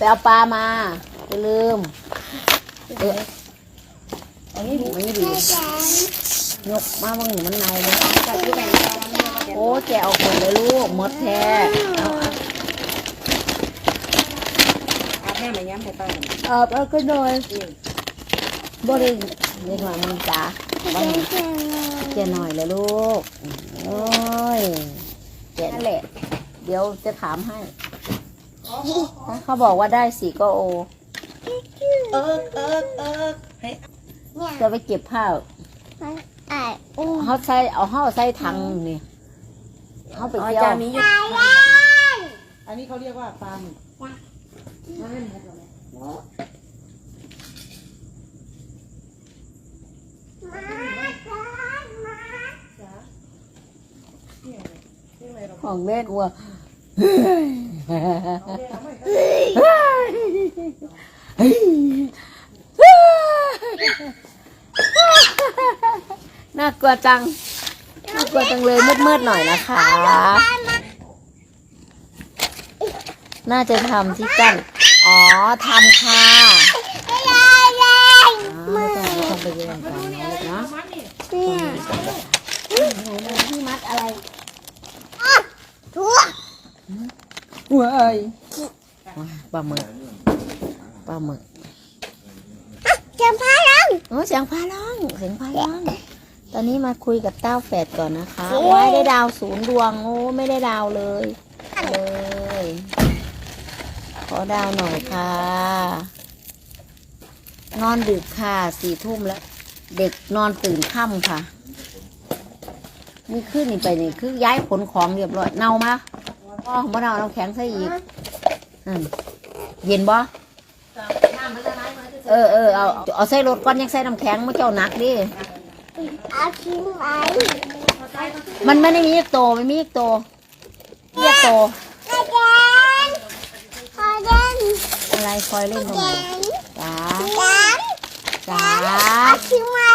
ไปเอาปลามาอย่าลืมเอออันนี้ไม่ดียกมาบ้างมันเน่าเลยกับที่แบ่งตอนนี้ก็จะโอ้แกเอาหมดเลยลูกหมดแท้เอาเอาอาบน้ำมาย้ำใส่ป้าเอาเอาก็หน่อยบ่ได้เล็กหน่อยมันจ้าบ้างแกหน่อยเลยลูกโอ้ยแกนั่นแหละ เดี๋ยวจะถามให้ ถ้าเขาบอกว่าได้สี่ก็โอ เอิกเอิกเอิกให้ จะไปเก็บผ้าไอ้อุ้มเขาใส่เอาเขาใส่ถังนี่เขาไปอ๋อเที่ยวจานนี้อยู่อันนี้เขาเรียกว่าปลาหมึกของแม่กลัว น่ากลัวจัง น่ากลัวจังเลยมืดๆหน่อยนะคะ น่าจะทำที่กั้น อ๋อทำค่ะอ๋อไม่ต้องไม่ต้องไปแย่งกันนะลูกนะเนี่ยที่มัดอะไรทั่ว เว้ยปลาหมึกปลาหมึกจะพาลังโอ้เสียงพาร้องเสียงพาร้อง ตอนนี้มาคุยกับเต้าแฝดก่อนนะคะว้ายได้ดาวศูนย์ดวงโอ้ไม่ได้ดาวเลยเลยขอดาวหน่อยค่ะ นอนดึกค่ะสี่ทุ่มแล้ว เด็กนอนตื่นค่ำค่ะนี่ขึ้นนี่ไปนี่คือย้ายขนของเรียบร้อยเน่ามา อ๋อบ่เน่าน้ำแข็งใส่อีกอืมเย็นบ่เออเออเอาเอาใส่รถก่อนยังใส่น้ำแข็งมาเจ้าหนักดิเอาทิ้งไว้มันไม่ได้มีอีกโตมันมีอีกโตเรียกโตกระเด็นกระเด็นอะไรคอยเล่นตรงไหนเด็นจ้าเด็นจ้าเอาทิ้งไว้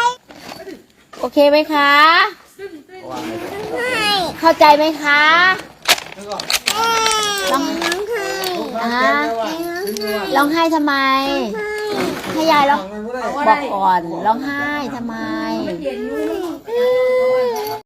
โอเคไหมคะให้เข้าใจไหมคะ ร้องไห้ร้องไห้ทำไม ให้ยายร้องบอกก่อนร้องไห้ทำไม